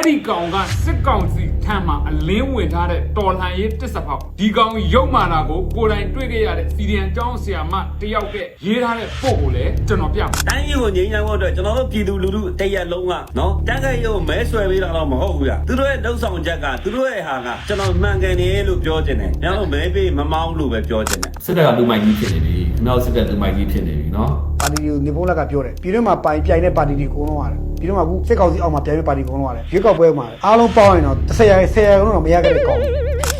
အဲ့ဒီကောင်ကစစ်ကောင်စီထံမှာအလင်းဝင်ထားတဲ့တော်လှန်ရေးတစ်စဖောက်ဒီကောင်ရုပ်မာတာကိုကိုယ်တိုင်တွေ့ခဲ့ရတဲ့စီရီယန်ကျောင်းဆရာမတယောက်ကရေးထားတဲ့ပို့ကိုလည်းကျွန်တော်ပြမယ်တိုင်းပြည်ကိုငြိမ်းချမ်းဖို့အတွက်ကျွန်တော်တို့ပြည်သူလူထုတရက်လုံးကနော်တန်းခိုင်ရုံမဲဆွဲပေးတာတော့မဟုတ်ဘူးဗျသူတို့ရဲ့လှုပ်ဆောင်ချက်ကသူတို့ရဲ့ဟာကကျွန်တော်မှန်ကန်တယ်လို့ပြောချင်တယ်ကျွန်တော်မဲပေးမမောင်းလို့ပဲပြောချင်တယ်စစ်တပ်ကလူမိုက်ကြီးဖြစ်နေပြီ။နောက်စစ်တပ်လူမိုက်ကြီးဖြစ်နေပြီနော်ပါတီတွေကိုနေပုံးလက်ကပြောတယ်ပြည်တွင်းမှာပိုင်ပြိုင်တဲ့ပါတီတွေအကုန်လုံးရတယ် ပြည်တွင်းမှာအခုစစ်ကောင်စီအောက်မှာပြိုင်တဲ့ပါတီအကုန်လုံးရတယ်ရွေးကောက်ပွဲမှာအားလုံးပေါင်းရင်တော့10ရာ10ရာလုံးတော့မရခဲ့တဲ့ကောင် Hey yo ချစ်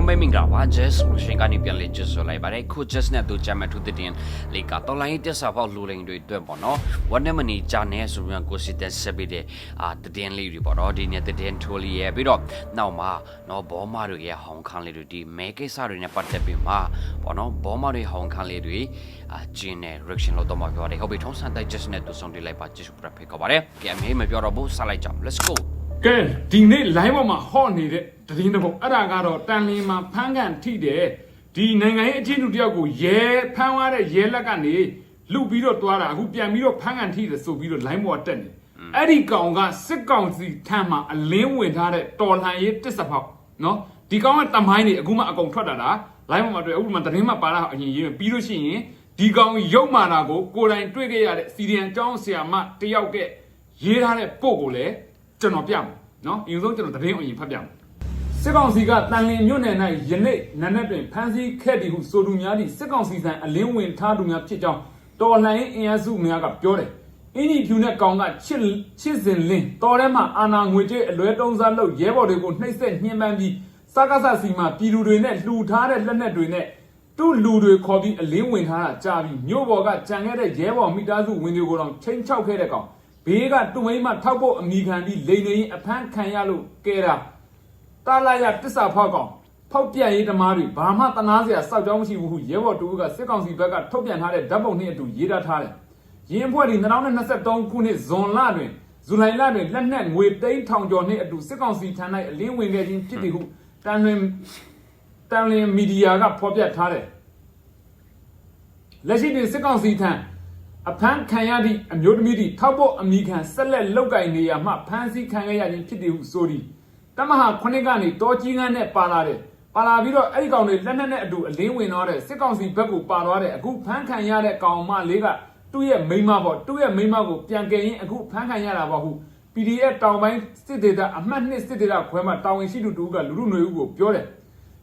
လက်ချင်အားလုံးပဲမင်္ဂလာပါ Jess လို့ရှင်ကနေပြန်လေ Jess ဆိုလိုက်ပါတယ်ခု Jess နဲ့သူကြမ်းမဲ့သူတင်လေကတော့လိုင်းတက်စာပေါက်လူလိန်တွေအတွက်ပေါ့နော်ဝတ်နေမနီဂျာနေဆိုပြီးကိုစီတက်ဆက်ပြီးတဲ့အာတင်လေးတွေပေါ့နော်ဒီနေ့တင်ထိုးလေးရဲ့ပြီးတော့နောက်မှာနော်ဘောမတွေရဲ့ဟောင်းခန်းလေးတွေဒီမဲကိစ္စတွေနဲ့ပတ်သက်ပြီးမှပေါ့နော်ဘောမတွေဟောင်းခန်းလေးတွေအာဂျင်းနဲ့ reaction လို့တော့မပြောတယ်ဟုတ်ပြီထုံးစံတိုက် Jess နဲ့သူဆုံးတိလိုက်ပါ Jess ပြဖိတ်ခေါ်ပါတယ်ကဲအမေမပြောတော့ဘူးဆက်လိုက်ကြအောင် let's go ကဲဒီနေ့ live ပေါ်မှာဟော့နေတဲ့တရင်တစ်ပုံအဲ့ဒါကတော့တန်လင်းမှာဖမ်းကန်ထိတယ်ဒီနိုင်ငံရေးအခြေအနေတယောက်ကိုရဲဖမ်းသွားတဲ့ရဲလက်ကနေလူပြီးတော့သွားတာအခုပြန်ပြီးတော့ဖမ်းကန်ထိတယ်ဆိုပြီးတော့ line ပေါ်တက်နေအဲ့ဒီကောင်ကစစ်ကောင်စီထံမှာအလင်းဝင်ထားတဲ့တော်လှန်ရေးတစ်စဖောက်နော်ဒီကောင်ကတမိုင်းနေအခုမှအကုန်ထွက်တာလား line ပေါ်မှာတွေ့အခုမှသတင်းမှပါတာအရင်ရေးပြီးလို့ရှိရင်ဒီကောင်ရုပ်မာတာကိုကိုယ်တိုင်တွေ့ခဲ့ရတဲ့စီရီယန်ကျောင်းဆရာမတယောက်ကရေးထားတဲ့ပို့ကိုလည်း ကျွန်တော်ပြမယ်နော်အရင်ဆုံးကျွန်တော်သတင်းအရင်ဖတ်ပြမယ်စစ်ကောင်စီကတန်လင်းမြို့နယ်၌ယနေ့နနက်တွင်ဖမ်းဆီးခဲ့သည်ဟုဆိုသူများသည့်စစ်ကောင်စီဆန်အလင်းဝင်ထားသူများဖြစ်ကြောင်းတော်လှန်ရေးအင်အားစုများကပြောတယ်အင်းကြီးဖြူနဲ့ကောင်ကချစ်ချစ်စင်လင်းတော်ထဲမှာအာနာငွေကြေးအလွဲတုံးစားလုပ်ရဲဘော်တွေကိုနှိပ်စက်ညှဉ်းပန်းပြီးစကားဆစီမှာပြည်သူတွေနဲ့လှူထားတဲ့လက်နက်တွေနဲ့သူ့လူတွေခေါ်ပြီးအလင်းဝင်ထားတာကြာပြီးမြို့ပေါ်ကကြံခဲ့တဲ့ရဲဘော်မိသားစုဝင်တွေကိုတော့ချင်းချောက်ခဲ့တဲ့ကောင် ဘေးကသူ့မိမထောက်ဖို့အမိခံပြီးလိန်နေရင်အဖမ်းခံရလို့ကဲတာတာလာရတစ္ဆာဖောက်ကောင်ဖောက်ပြန်ရေးသမားတွေဘာမှတနာစရာစောက်ကြောင်းမရှိဘူးဟုရဲဘော်တူကစစ်ကောင်စီဘက်ကထုတ်ပြန်ထားတဲ့ဓာတ်ပုံနှင့်အတူရေးထားထားတယ်။ရင်းဖွဲ့ဒီ2023ခုနှစ်ဇွန်လတွင်ဇူလိုင်လတွင်လက်နက်ငွေသိန်းထောင်ကျော်နှင့်အတူစစ်ကောင်စီထံ၌အလင်းဝင်ခဲ့ခြင်းဖြစ်သည်ဟုတန်လွင်တန်လင်မီဒီယာကဖော်ပြထားတယ်။လက်ရှိတွင်စစ်ကောင်စီထံ အဖမ်းခံရသည့်အမျိုးသမီးသည်ထောက်ဖို့အမိခံဆက်လက်လောက်ကင်နေရမှဖမ်းဆီးခံရခြင်းဖြစ်သည်ဟုဆိုသည်တမဟာခုနှစ်ကနေတောကြီးငန်းနဲ့ပါလာတယ်ပါလာပြီးတော့အဲ့ဒီကောင်တွေလက်နက်နဲ့အတူအလင်းဝင်တော့တဲ့စစ်ကောင်စီဘက်ကိုပါသွားတဲ့အခုဖမ်းခံရတဲ့ကောင်မလေးကသူ့ရဲ့မိန်းမပေါ့သူ့ရဲ့မိန်းမကိုပြန်ကယ်ရင်အခုဖမ်းခံရတာပေါ့ဟု PDF တောင်ပိုင်းစစ်ဒေသအမှတ်2စစ်ဒေသခွဲမှာတာဝန်ရှိသူတူကလူလူຫນွေဦးကိုပြောတယ်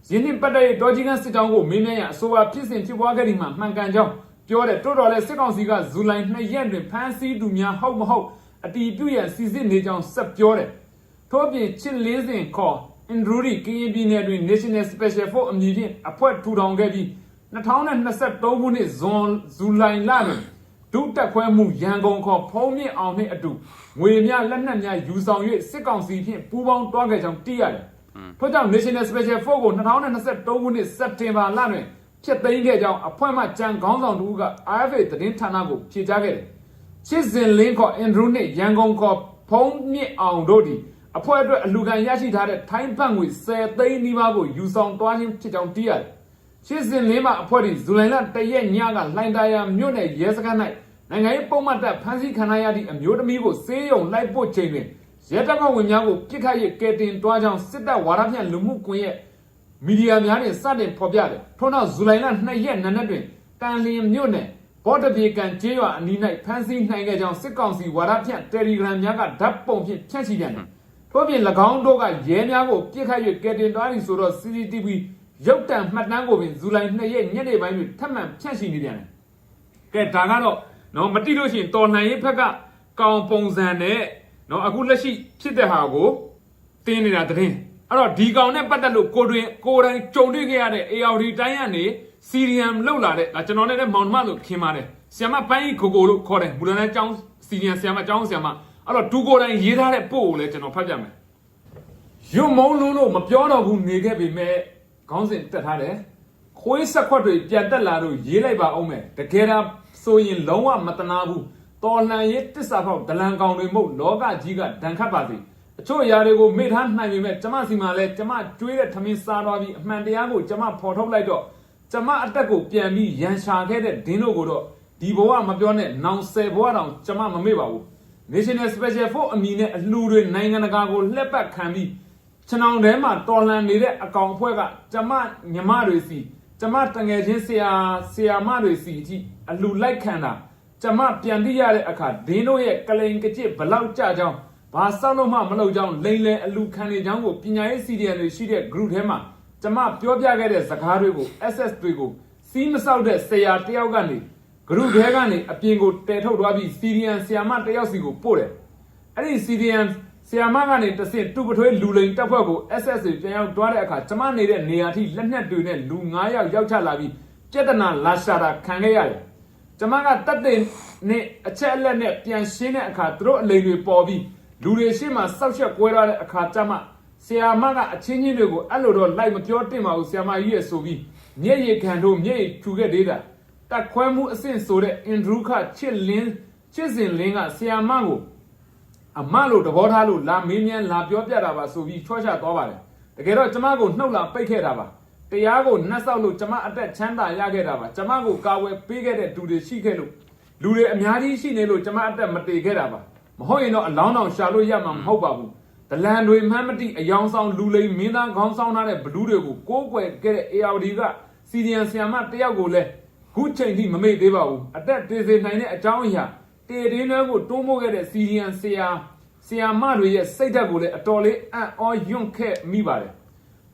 ရင်းနှင်းပတ်တဲ့ဒေါ်ကြီးကစစ်တောင်းကိုမင်းမြန်ရအဆိုပါဖြစ်စဉ်ဖြစ်ပွားခဲ့ဒီမှာမှန်ကန်ကြောင်း ပြောတယ်တိုးတော်လဲစစ်ကောင်စီကဇူလိုင်2ရက်တွင်ဖမ်းဆီးသူများဟုတ်မဟုတ်အတီးပြုရန်စီစစ်နေကြောင်းဆက်ပြောတယ်ထို့အပြင်ချစ်လေးစဉ်ခေါ်အန်ဒရူရီကရင်ပြည်နယ်တွင် National Special Force အမည်ဖြင့်အဖွဲ့ထူထောင်ခဲ့ပြီး2023ခုနှစ်ဇွန်ဇူလိုင်လတွင်ဒုတက်ခွဲမှုရန်ကုန်ခေါ်ဖုံးမြင့်အောင်နှင့်အတူငွေများလက်နက်များယူဆောင်၍စစ်ကောင်စီဖြင့်ပူးပေါင်းတွားခဲ့ကြောင်းသိရတယ်ထို့ကြောင့် National Special Force ကို2023ခုနှစ်စက်တင်ဘာလတွင် ဖျက်သိမ်းခဲ့ကြောင်းအဖွဲ့မှကြံခေါင်းဆောင်တူက RFA သတင်းဌာနကိုဖြေကြားခဲ့တယ်။ချစ်စင်လင်းခေါ်အန်ဒရူနှင့်ရန်ကုန်ခေါ်ဖုံးမြင့်အောင်တို့သည်အဖွဲ့အတွက်အလူခံရရှိထားတဲ့ထိုင်းဘတ်ငွေ10သိန်းနီးပါးကိုယူဆောင်သွားခြင်းဖြစ်ကြောင်းသိရတယ်။ချစ်စင်လင်းမှအဖွဲ့သည်ဇူလိုင်လ1ရက်ညကလှိုင်သာယာမြို့နယ်ရဲစခန်း၌နိုင်ငံရေးပုံမှန်တပ်ဖမ်းဆီးခံရသည့်အမျိုးသမီးကိုစေးရုံလိုက်ပို့ချိန်တွင်ရဲတပ်ဖွဲ့ဝင်များကိုပြစ်ခတ်ရကဲတင်တွားကြောင်းစစ်တပ်ဝါဒဖြန့်လူမှုကွန်ရက် မီဒီယာများတွင်စတင်ဖော်ပြတယ်ထို့နောက်ဇူလိုင်လ2ရက်နံနက်တွင်တန်လျင်မြို့နယ်ဘော်တပြေကန်ကျေးရွာအနီး၌ဖမ်းဆီးနိုင်ခဲ့ကြောင်းစစ်ကောင်စီဝါဒဖြန့်တယ်လီဂရမ်များကဓာတ်ပုံဖြင့်ဖြန့်ချီပြန်တယ်ထို့ပြင်၎င်းတို့ကရဲများကိုပြစ်ခတ်ရကဲတင်တွားသည်ဆိုတော့ CCTV ရုပ်တံမှတ်တမ်းကိုပင်ဇူလိုင်2ရက်ညနေပိုင်းတွင်ထပ်မံဖြန့်ချီနေပြန်တယ်ကဲဒါကတော့နော်မတိလို့ရှိရင်တော်လှန်ရေးဘက်ကကောင်ပုံစံနဲ့နော်အခုလက်ရှိဖြစ်တဲ့ဟာကိုတင်းနေတာတရင် အဲ့တော့ဒီကောင်နဲ့ပတ်သက်လို့ကိုတွင်ကိုယ်တိုင်ကြုံတွေ့ခဲ့ရတဲ့ ARD တိုင်းကနေစီရီယမ်လောက်လာတဲ့ဒါကျွန်တော်နဲ့လည်းမောင်နှမလို့ခင်ပါတယ်ဆီယမပန်းကြီးကိုကိုလို့ခေါ်တယ်မူလနဲ့ကျောင်းစီရီယမ်ဆီယမကျောင်းဆီယမအဲ့တော့ဒူကိုယ်တိုင်ရေးထားတဲ့ပို့ကိုလည်းကျွန်တော်ဖတ်ပြမယ်ရွမုံလုံးလို့မပြောတော့ဘူးနေခဲ့ပေမဲ့ခေါင်းစဉ်တက်ထားတယ်ခွေးဆက်ခွက်တွေပြန်တက်လာလို့ရေးလိုက်ပါအောင်မယ်တကယ်တော့ဆိုရင်လုံးဝမတနာဘူးတော်လှန်ရေးတစ္ဆာဖောက်ဒလန်ကောင်တွေမဟုတ်လောကကြီးကဒဏ်ခတ်ပါစေ အချို့အရာတွေကိုမေ့ထားနိုင်ပေမဲ့ကျမစီမှာလဲကျမကျွေးတဲ့ထမင်းစားသွားပြီးအမှန်တရားကိုကျမဖော်ထုတ်လိုက်တော့ကျမအတက်ကိုပြန်ပြီးရန်ရှာခဲ့တဲ့ဒင်းတို့ကိုတော့ဒီဘဝမပြောနဲ့နောင်ဆယ်ဘဝတောင်ကျမမမေ့ပါဘူး National Special Force အမည်နဲ့အလှူတွေနိုင်ငံတကာကိုလှက်ပတ်ခံပြီးခြံအောင်ထဲမှာတော်လှန်နေတဲ့အကောင်အဖွဲ့ကကျမညီမတွေစီကျမတငယ်ချင်းဆရာဆရာမတွေစီအထိအလှူလိုက်ခံတာကျမပြန်ပြရတဲ့အခါဒင်းတို့ရဲ့ကလိန်ကကြစ်ဘလောက်ကြကြောင်း ဘာစောက်လို့မှမလုပ်ကြောင်းလိန်လေအလှူခံနေကြောင်းကိုပညာရေး CDN တွေရှိတဲ့ group ထဲမှာကျမပြောပြခဲ့တဲ့စကားတွေကို SS တွေကိုစီးမဆောက်တဲ့ဆရာတယောက်ကနေ group ထဲကနေအပြင်ကိုတဲထုတ်သွားပြီး CDN ဆရာမတယောက်စီကိုပို့တယ်အဲ့ဒီ CDN ဆရာမကနေတဆင့်တူပထွေးလူလိန်တပ်ဖွဲ့ကို SS တွေပြန်ရောက်သွားတဲ့အခါကျမနေတဲ့နေရာထိလက်နက်တွေနဲ့လူ9ယောက်ရောက်ချလာပြီးပြဿနာလာရှာတာခံခဲ့ရတယ်ကျမကတတ်တဲ့နဲ့အချက်အလက်နဲ့ပြန်ရှင်းတဲ့အခါသူတို့အလိန်တွေပေါ်ပြီး လူတွေရှေ့မှာစောက်ချက်ကွဲသွားတဲ့အခါကျမဆရာမကအချင်းချင်းတွေကိုအဲ့လိုတော့လိုက်မပြောတင်ပါဘူးဆရာမကြီးရဲ့ဆိုပြီးမျက်ရည်ခံတို့မျက်ရည်ဖြူခဲ့သေးတာတက်ခွဲမှုအဆင့်ဆိုတဲ့အင်ဒရူးခချစ်လင်းချစ်စင်လင်းကဆရာမကိုအမလို့သဘောထားလို့လာမင်းမြန်းလာပြောပြတာပါဆိုပြီးချောချသွားပါတယ်တကယ်တော့ကျမကိုနှုတ်လာပိတ်ခဲ့တာပါတရားကိုနှက်ဆောက်လို့ကျမအသက်ချမ်းသာရခဲ့တာပါကျမကိုကာဝယ်ပေးခဲ့တဲ့သူတွေရှိခဲ့လို့လူတွေအများကြီးရှိနေလို့ကျမအသက်မတည်ခဲ့တာပါ မဟုတ်ရင်တော့အလောင်းတော်ရှာလို့ရမှာမဟုတ်ပါဘူးဒလန်တွေမှန်းမတိအယောင်ဆောင်လူလိမ်မင်းသားခေါင်းဆောင်ထားတဲ့ဘလူးတွေကိုကိုးကွယ်ခဲ့တဲ့ ARD ကစီဒီယန်ဆီယမ်မတယောက်ကိုလည်းခုချိန်ထိမမေ့သေးပါဘူးအသက်တည်စေနိုင်တဲ့အကြောင်းအရာတေတင်းထဲကိုတွန်းမိုးခဲ့တဲ့စီဒီယန်ဆီယာဆီယာမတွေရဲ့စိတ်ဓာတ်ကိုလည်းအတော်လေးအံ့ဩယွန့်ခဲ့မိပါတယ်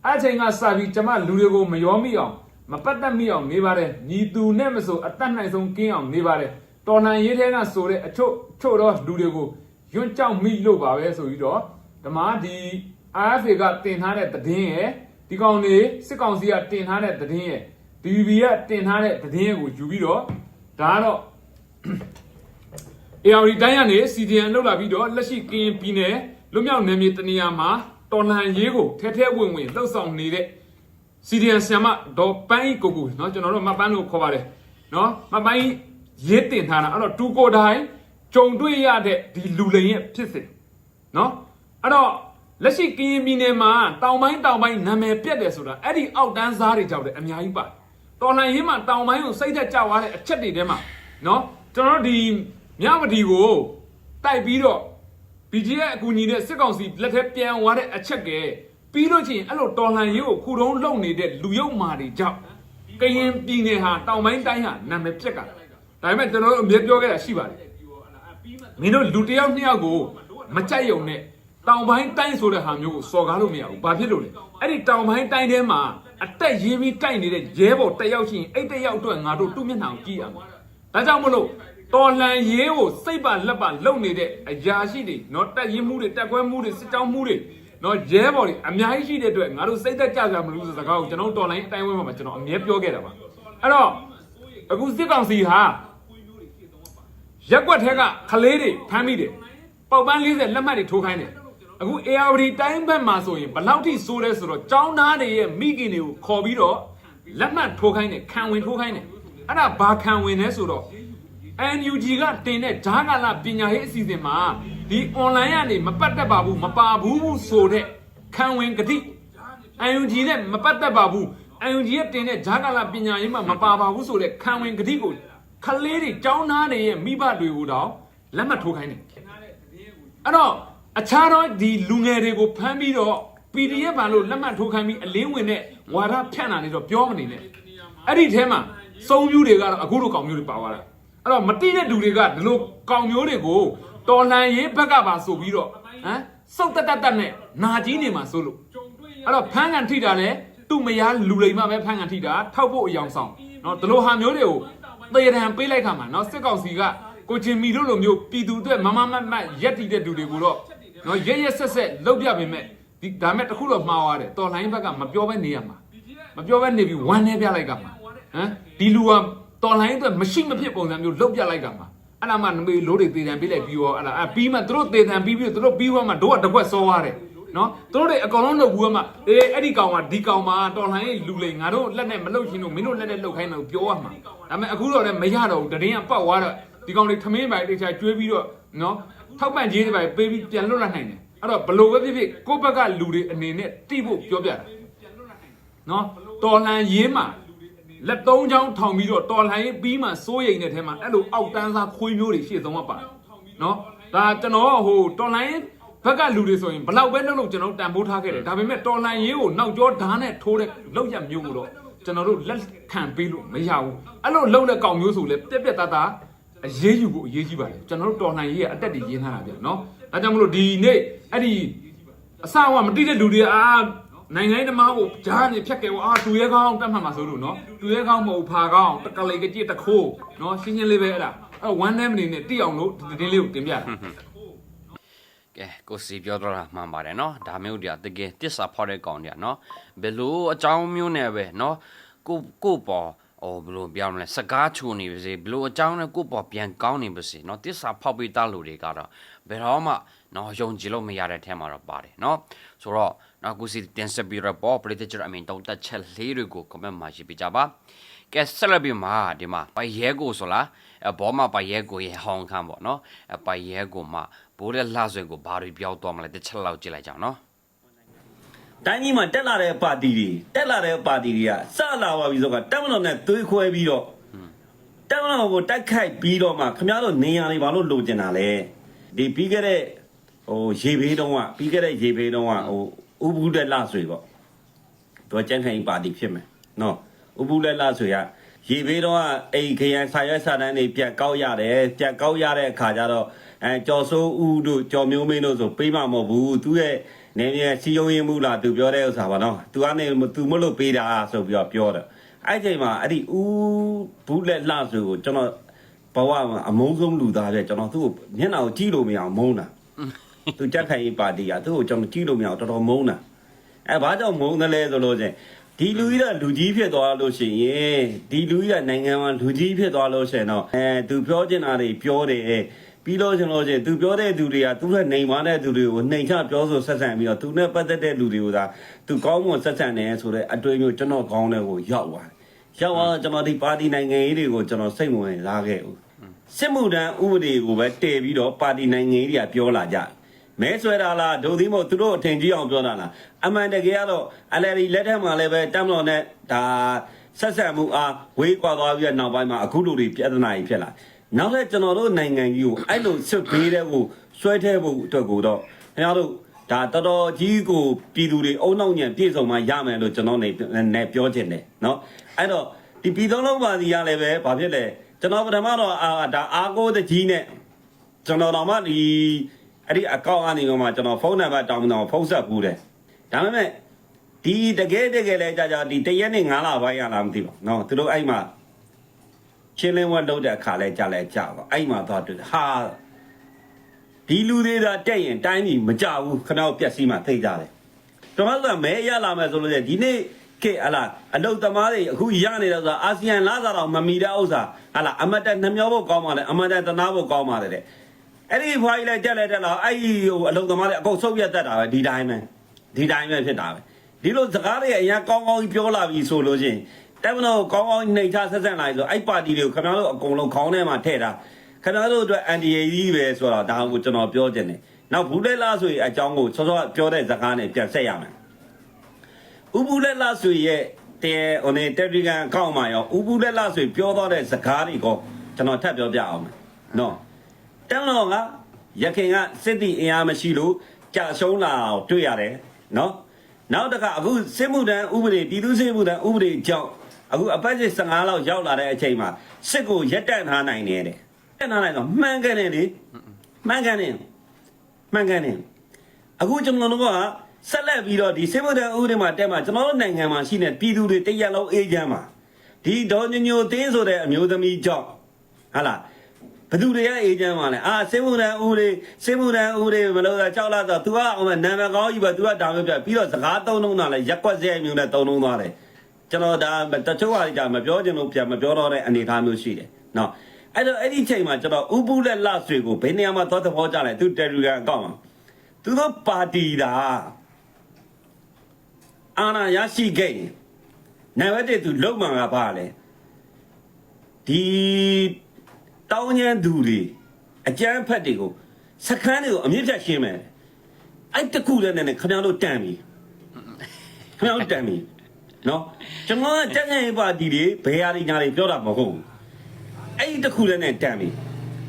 အဲ့ချိန်ကစပြီးကျမလူတွေကိုမရောမိအောင်မပတ်သက်မိအောင်နေပါတယ်ညီသူနဲ့မဆိုအသက်နိုင်ဆုံးကင်းအောင်နေပါတယ် တော်လှန်ရေးထဲကဆိုတဲ့အချို့ချို့တော့လူတွေကိုယွန့်ကြောက်မိလို့ပါပဲဆိုပြီးတော့ဓမ္မဒီ RFA ကတင်ထားတဲ့သတင်းရယ်ဒီကောင်တွေစစ်ကောင်စီကတင်ထားတဲ့သတင်းရယ် DVB ကတင်ထားတဲ့သတင်းရယ်ကိုယူပြီးတော့ဒါကတော့ AR တိုင်းကနေ CDN လောက်လာပြီးတော့လက်ရှိကရင်ပြည်နယ်လွတ်မြောက်နယ်မြေတနေရာမှာတော်လှန်ရေးကိုထဲထဲဝင်ဝင်လှုပ်ဆောင်နေတဲ့ CDN ဆ iam ဒေါ်ပန်းဤကိုကိုเนาะကျွန်တော်တို့မပန်းလို့ခေါ်ပါတယ်เนาะမပန်း ရေးတင်ထားတာအဲ့တော့တူကိုတိုင်းကြုံတွေ့ရတဲ့ဒီလူလိန်ရဲ့ဖြစ်စဉ်เนาะအဲ့တော့လက်ရှိကရင်ပြည်နယ်မှာတောင်ပိုင်းတောင်ပိုင်းနာမည်ပြတ်တယ်ဆိုတာအဲ့ဒီအောက်တန်းစားတွေကြောင့်လည်းအများကြီးပါတော်လှန်ရေးမှာတောင်ပိုင်းကိုစိတ်သက်ကြွားတဲ့အချက်တွေထဲမှာเนาะကျွန်တော်တို့ဒီမြဝတီကိုတိုက်ပြီးတော့ BGF အကူအညီနဲ့စစ်ကောင်စီလက်ထက်ပြန်သွားတဲ့အချက်ကဲပြီးလို့ချင်းအဲ့လိုတော်လှန်ရေးကိုခုတုံးလုံနေတဲ့လူယုံမာတွေကြောင့်ကရင်ပြည်နယ်ဟာတောင်ပိုင်းတိုင်းဟာနာမည်ပြက်က ် ဒါပေမဲ့ကျွန်တော်တို့အမြဲပြောခဲ့တာရှိပါတယ်မင်းတို့လူတစ်ယောက်နှစ်ယောက်ကိုမကြိုက်ရုံနဲ့တောင်ပိုင်းတိုင်းဆိုတဲ့ဟာမျိုးကိုစော်ကားလို့မရဘူးဘာဖြစ်လို့လဲအဲ့ဒီတောင်ပိုင်းတိုင်းထဲမှာအတက်ရေးပြီးတိုက်နေတဲ့ရဲဘော်တစ်ယောက်ချင်းအဲ့တစ်ယောက်အတွက်ငါတို့တူးမျက်နှာကိုကြည့်ရမှာဒါကြောင့်မလို့ တော်လှန်ရေးကိုစိတ်ပါလက်ပါလုံနေတဲ့အရာရှိတွေเนาะတက်ရင်မှုတွေတက်ခွဲမှုတွေစစ်တောင်းမှုတွေเนาะရဲဘော်တွေအများကြီးရှိတဲ့အတွက်ငါတို့စိတ်သက်ကြကြမလို့ဆိုစကားကိုကျွန်တော်တော်လိုင်းအတိုင်းဝဲမှာကျွန်တော်အမြဲပြောခဲ့တာပါအဲ့တော့အခုစစ်ကောင်စီဟာ ရက်ွက်ထဲကခလေးတွေဖမ်းမိတယ်ပေါက်ပန်း40လက်မှတ်တွေထိုးခိုင်းတယ်အခု ARD တိုင်းဘက်မှာဆိုရင်ဘလောက်ထိဆိုးလဲဆိုတော့ចောင်းသားတွေရဲ့မိခင်တွေကိုခေါ်ပြီးတော့လက်မှတ်ထိုးခိုင်းတယ်ခံဝင်ထိုးခိုင်းတယ်အဲ့ဒါဘာခံဝင်လဲဆိုတော့ NUG ကတင်တဲ့ဂျားကာလပညာရေးအစီအစဉ်မှာဒီ online ကနေမပတ်သက်ပါဘူးမပါဘူးဆိုတဲ့ခံဝင်ကတိ NUG နဲ့မပတ်သက်ပါဘူး NUG ရဲ့တင်တဲ့ဂျားကာလပညာရေးမှာမပါပါဘူးဆိုတဲ့ခံဝင်ကတိကို ခလေးတွေចောင်းသားတွေရဲ့မိဘတွေကိုတောင်လက်မှတ်ထိုးခိုင်းတယ်အဲ့တော့အခြားတော့ဒီလူငယ်တွေကိုဖမ်းပြီးတော့ PDF ဘာလို့လက်မှတ်ထိုးခိုင်းပြီးအလင်းဝင်တဲ့ဝါဒဖြန့်တာနေတော့ပြောမနေနဲ့အဲ့ဒီထဲမှာစုံမျိုးတွေကတော့အခုလိုကောင်မျိုးတွေပါသွားတာအဲ့တော့မတိတဲ့လူတွေကဒီလိုကောင်မျိုးတွေကိုတော်လှန်ရေးဘက်ကပါဆိုပြီးတော့ဟမ်စုတ်တက်တက်တက်နဲ့နာကြီးနေမှာဆိုလို့အဲ့တော့ဖမ်းကန်ထိတာလေသူ့မယားလူလိမ်မပဲဖမ်းကန်ထိတာထောက်ဖို့အယောင်ဆောင်နော်ဒီလိုဟာမျိုးတွေကို သေဒဏ်ပေးလိုက်ခါမှာနော်စစ်ကောင်စီကကိုချင်းမီတို့လိုမျိုးပြည်သူအတွက်မမမမရက်တည်တဲ့သူတွေကိုတော့နော်ရရဆက်ဆက်လှုပ်ပြပေမဲ့ဒီဒါမဲ့တခုတော့မှားသွားတယ်တော်လိုင်းဘက်ကမပြောဘဲနေရမှာမပြောဘဲနေပြီးဝမ်းနေပြလိုက်ကမှာဟမ်ဒီလူကတော်လိုင်းအတွက်မရှိမဖြစ်ပုံစံမျိုးလှုပ်ပြလိုက်ကမှာအဲ့ဒါမှနမေလို့တွေသေတံပေးလိုက်ပြီးရောအဲ့ဒါအဲ့ပြီးမှသူတို့သေတံပြီးပြီးသူတို့ပြီးသွားမှတို့ကတကွက်စောသွားတယ် နော်သူတို့တွေအကောင်လုံးလုပ်ဘူးမှအေးအဲ့ဒီကောင်ကဒီကောင်မှာတော်လိုင်းရဲ့လူလိန်ငါတို့လက်နဲ့မလုတ်ချင်းတို့မင်းတို့လက်နဲ့လုတ်ခိုင်းတယ်ပြောရမှာဒါပေမဲ့အခုတော့လည်းမရတော့ဘူးတရင်ကပတ်သွားတော့ဒီကောင်တွေထမင်းပိုင်တိတ်ချာကျွေးပြီးတော့နော်ထောက်ပံ့ခြင်းတွေပိုင်ပေးပြီးပြန်လွတ်လာနိုင်တယ်အဲ့တော့ဘလို့ပဲဖြစ်ဖြစ်ကိုယ့်ဘက်ကလူတွေအနေနဲ့တိဖို့ပြောပြတာနော်တော်လှန်ရေးမှာလက်သုံးချောင်းထောင်ပြီးတော့တော်လှန်ရေးပြီးမှစိုးရိမ်တဲ့ထဲမှာအဲ့လိုအောက်တန်းစားခွေးမျိုးတွေရှေ့ဆုံးကပါနော်ဒါကျွန်တော်ဟိုတော်လိုင်း ဘက်ကလူတွေဆိုရင်ဘလောက်ပဲလုပ်လို့ကျွန်တော်တန်ဖိုးထားခဲ့တယ်ဒါပေမဲ့တော်လိုင်းရေးကိုနောက်ကျောဓာတ်နဲ့ထိုးတဲ့လောက်ရမျိုးကိုတော့ကျွန်တော်တို့လက်ခံပေးလို့မရဘူးအဲ့လိုလုံတဲ့ကောင်မျိုးဆိုလဲပြက်ပြက်သားသားအရေးယူဖို့အရေးကြီးပါတယ်ကျွန်တော်တို့တော်လိုင်းရေးရဲ့အတက်တွေရင်းထားတာဗျနော်ဒါကြောင့်မလို့ဒီနေ့အဲ့ဒီအစအဝမတိတဲ့လူတွေအာနိုင်ငံရေးသမားကိုဂျားနေဖြတ်ခဲ့ပေါ့အာတူရဲကောင်းတတ်မှတ်မှာဆိုလို့နော်တူရဲကောင်းမဟုတ်ဖာကောင်းတကလေးကကြည့်တခိုးနော်ရှင်းရှင်းလေးပဲအဲ့ဒါအဲ့1 name နေနဲ့တိအောင်လို့ဒီတင်းလေးကိုတင်ပြတာ ကဲကိုစီပြောတော့တာမှန်ပါတယ်နော်ဒါမျိုးတွေကတကယ်တစ္ဆာဖောက်တဲ့ကောင်တွေကနော်ဘယ်လိုအကြောင်းမျိုးနဲ့ပဲနော်ကိုကိုပေါ်ဟိုဘယ်လိုပြောမလဲစကားချူနေပါစေဘယ်လိုအကြောင်းနဲ့ကိုပေါ်ပြန်ကောင်းနေပါစေနော်တစ္ဆာဖောက်ပြီးသားလူတွေကတော့ဘယ်တော့မှနော်ယုံကြည်လို့မရတဲ့ထဲမှာတော့ပါတယ်နော်ဆိုတော့နော်ကိုစီတင်ဆက်ပြီးတော့ပေါ်ပရိသတ်ကျအမင်တောင်းတက်ချက်လေးတွေကို comment မှာရေးပြကြပါကဲဆက်လက်ပြီးမှာဒီမှာပိုင်ရဲကိုဆိုလားအဘောမှာပိုင်ရဲကိုရေဟောင်းခန်းပေါ့နော်အပိုင်ရဲကိုမှ ဘိုးတဲ့လှဆွေကိုဘာတွေပြောသွားမလဲတစ်ချက်လောက်ကြည့်လိုက်ကြအောင်နော်တိုင်းကြီးမှာတက်လာတဲ့ပါတီတွေတက်လာတဲ့ပါတီတွေကစလာပါပြီဆိုတော့တက်မလို့နဲ့သွေးခွဲပြီးတော့တက်မလို့ကိုတိုက်ခိုက်ပြီးတော့မှခင်ဗျားတို့နေရာတွေဘာလို့လိုချင်တာလဲဒီပြီးခဲ့တဲ့ဟိုရေဘေးတုံးကပြီးခဲ့တဲ့ရေဘေးတုံးကဟိုဥပုဒ်လက်ဆွေပေါ့တော့ကျန်းခိုင်ပါတီဖြစ်မယ်နော်ဥပုဒ်လက်ဆွေကရေဘေးတုံးကအိမ်ခရန်ဆာရွက်ဆာတန်းတွေပြန်ကောက်ရတယ်ပြန်ကောက်ရတဲ့အခါကျတော့ အဲကျော်စိုးဦးတို့ကျော်မျိုးမင်းတို့ဆိုပေးမှာမဟုတ်ဘူးသူရဲ့နေမြေစီယုံရင်မှုလားသူပြောတဲ့ဥစ္စာပါနော်သူကနေသူမလို့ပေးတာဆိုပြီးတော့ပြောတယ်အဲ့ချိန်မှာအဲ့ဒီဦးဘူးလက်လှဆိုကိုကျွန်တော်ဘဝမှာအမုန်းဆုံးလူသားပဲကျွန်တော်သူ့ကိုမျက်နှာကိုကြည့်လို့မရအောင်မုန်းတာသူတက်ခိုင်ရေးပါတီကသူ့ကိုကျွန်တော်ကြည့်လို့မရအောင်တော်တော်မုန်းတာအဲဘာကြောင့်မုန်းတယ်လဲဆိုလို့ချင်းဒီလူကြီးကလူကြီးဖြစ်သွားလို့ရှိရင်ဒီလူကြီးကနိုင်ငံမှာလူကြီးဖြစ်သွားလို့ရှိရင်တော့အဲသူပြောချင်တာတွေပြောတယ် ပြီးတော့ကျွန်တော်ချင်းသူပြောတဲ့သူတွေကသူ့ရဲ့နိုင်မတဲ့သူတွေကိုနိုင်ချပြောဆိုဆက်ဆံပြီးတော့သူနဲ့ပတ်သက်တဲ့လူတွေကိုသာသူကောင်းမွန်ဆက်ဆံတယ်ဆိုတော့အတွေ့အကြုံကျွန်တော်ကောင်းတဲ့ကိုရောက်သွားတယ်ရောက်သွားကျွန်တော်ဒီပါတီနိုင်ငံရေးတွေကိုကျွန်တော်စိတ်ဝင်စားခဲ့ဘူးစစ်မှုထမ်းဥပဒေကိုပဲတည်ပြီးတော့ပါတီနိုင်ငံရေးတွေကပြောလာကြတယ်မဲဆွဲတာလားဒုသိမို့သူတို့အထင်ကြီးအောင်ပြောတာလားအမှန်တကယ်ကတော့အလယ်ဒီလက်ထက်မှာလည်းပဲတမ်လော်နဲ့ဒါဆက်ဆက်မှုအားဝေးကွာသွားပြီးတော့နောက်ပိုင်းမှာအခုလူတွေပြဿနာကြီးဖြစ်လာတယ် နောက်ထပ်ကျွန်တော်တို့နိုင်ငံကြီးကိုအဲ့လိုဆွတ်ပေးတဲ့ကိုဆွဲထဲဖို့အတွက်ကိုတော့ခင်ဗျားတို့ဒါတော်တော်ကြီးကိုပြည်သူတွေအုံနောက်ညံပြည့်စုံမှရမယ်လို့ကျွန်တော်နေနဲ့ပြောချင်တယ်เนาะအဲ့တော့ဒီပြည်တော်လုံးပါစီရလည်းပဲဘာဖြစ်လဲကျွန်တော်ပထမတော့အာဒါအားကိုးတကြီးနဲ့ ကျွန်တော်တော့မှဒီအဲ့ဒီအကောင့်အနေနဲ့မှကျွန်တော်ဖုန်းနံပါတ်တောင်းတော့ဖုန်းဆက်ဘူးတယ်ဒါပေမဲ့ဒီတကယ်တကယ်လဲကြာကြာဒီတရက်နဲ့9လပိုင်းရလားမသိပါဘူးเนาะသူတို့အဲ့မှာ ချင်းလင်းဝတ်လုပ်တဲ့အခါလဲကြာလဲကြာပါအဲ့မှာသွားတွေ့ဟာဒီလူတွေသာတက်ရင်တိုင်းပြည်မကြဘူးခဏပြက်စီးမှသိကြတယ်ကျွန်တော်ကမဲရလာမယ်ဆိုလို့ဒီနေ့ကဲဟလာအလုတ်သမားတွေအခုရနေတော့ဆိုအာဆီယံလာစားတော့မမီတဲ့ဥစ္စာဟလာအမတ်တနှမျောဖို့ကောင်းပါလေအမတ်တတနာဖို့ကောင်းပါလေတဲ့အဲ့ဒီဖွားကြီးလိုက်တက်လိုက်တက်လာအဲ့ဒီဟိုအလုံသမားတွေအကုန်ဆုတ်ပြတ်တတ်တာပဲဒီတိုင်းပဲဒီတိုင်းပဲဖြစ်တာပဲဒီလိုစကားတွေအရင်ကောင်းကောင်းကြီးပြောလာပြီဆိုလို့ချင်း တက်မလို့ကောင်းကောင်းနှိမ်ချဆက်ဆက်လာပြီဆိုအဲ့ပါတီတွေကိုခင်ဗျားတို့အကုန်လုံးခေါင်းထဲမှာထည့်တာခင်ဗျားတို့အတွက်အန်တီအေကြီးပဲဆိုတော့ဒါကိုကျွန်တော်ပြောချင်တယ်နောက်ဘူးလက်လားဆိုရင်အကြောင်းကိုစောစောပြောတဲ့စကားနဲ့ပြန်ဆက်ရမယ်ဥပူလက်လားဆိုရဲ့တဲဟိုနေတက်ရီကန်အကောင့်မှာရောဥပူလက်လားဆိုပြောသွားတဲ့စကားတွေကိုကျွန်တော်ထပ်ပြောပြအောင်မယ်နော်တန်းတော်ကရခင်ကစစ်တီအင်အားမရှိလို့ကြာရှုံးလာအောင်တွေ့ရတယ်နော်နောက်တစ်ခါအခုစစ်မှုတန်းဥပဒေပြည်သူ့စစ်မှုတန်းဥပဒေကြောင့် အခုအပတ်စစ်15လောက်ရောက်လာတဲ့အချိန်မှာစစ်ကိုရက်တန့်ထားနိုင်တယ်တဲ့ရက်ထားနိုင်တော့မှန်ကန်တယ်လေမှန်ကန်တယ်မှန်ကန်တယ်အခုကျွန်တော်တို့ကဆက်လက်ပြီးတော့ဒီစစ်မှုတန်းဥပဒေမှာတက်မှာကျွန်တော်တို့နိုင်ငံမှာရှိနေပြည်သူတွေတရက်လုံးအေးချမ်းပါဒီဒေါ်ညညိုတင်းဆိုတဲ့အမျိုးသမီးကြောင့်ဟာလားဘသူတွေကအေဂျင့်မှာလဲအာစေမှုတန်ဦးလေးစေမှုတန်ဦးလေးမလို့သာကြောက်လာတော့ तू ကဟိုမှာနာမည်ကောင်းကြီးပဲ तू ကဒါမျိုးပြပြီးတော့စကားသုံးလုံးတာလဲရက်ကွက်စဲမျိုးနဲ့သုံးလုံးသွားတယ် ကျွန်တော်ဒါတချို့ဟာကြီးဒါမပြောချင်လို့ပြန်မပြောတော့တဲ့အနေအထားမျိုးရှိတယ်နော်အဲ့တော့အဲ့ဒီချိန်မှာကျွန်တော်ဥပုလက်လဆွေကိုဘယ်နေရာမှာသွားသဘောကျလဲသူတယ်လီဂရမ်အကောင့်မှာသူတို့ပါတီတာအာနာရရှိခဲ့ရင်နိုင်ဝတ်တဲ့သူလုံမှန်ကပါလဲဒီတောင်းညမ်းသူတွေအကြမ်းဖက်တွေကိုစခန်းတွေကိုအမြင့်ဖြတ်ရှင်းမယ်အဲ့တခုလည်းနဲ့ခင်ဗျားတို့တန်ပြီခင်ဗျားတို့တန်ပြီ နော်ကျွန်တော်ကတက်ငယ်ပါတီတွေဘယ်ဟာတွေညာတွေပြောတာမဟုတ်ဘူးအဲ့ဒီတခုလည်းနဲ့တန်ပြီ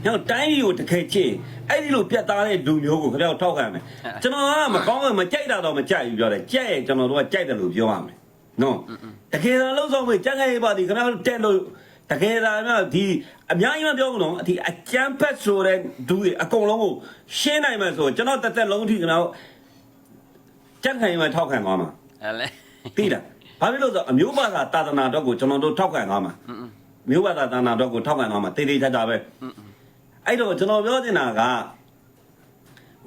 ညောင်တိုင်းကြီးကိုတခဲချင်းအဲ့ဒီလိုပြတ်သားတဲ့လူမျိုးကိုခင်ဗျားတို့ထောက်ခံမယ်ကျွန်တော်ကမကောင်းဘူးမကြိုက်တာတော့မကြိုက်ဘူးပြောတယ်ကြိုက်ရင်ကျွန်တော်တို့ကကြိုက်တယ်လို့ပြောရမယ်နော်တကယ်တော့လုံးဆောင်မေးကြက်ခဲ့ပါသည်ခင်ဗျားတို့တက်လို့တကယ်တော့ဒီအများကြီးမပြောဘူးနော်ဒီအကျန်းဖက်ဆိုတဲ့ဒူတွေအကုန်လုံးကိုရှင်းနိုင်မယ်ဆိုကျွန်တော်တက်တက်လုံးထိခင်ဗျားတို့ကြက်ခံရင်မထောက်ခံသွားမှာအဲ့လေသိလား ဘာဖြစ်လို့လဲဆိုတော့အမျိုးဘာသာသာသနာတော်ကိုကျွန်တော်တို့ထောက်ခံသွားမှာမျိုးဘာသာသာသနာတော်ကိုထောက်ခံသွားမှာတေးသေးချာချာပဲအဲ့တော့ကျွန်တော်ပြောချင်တာက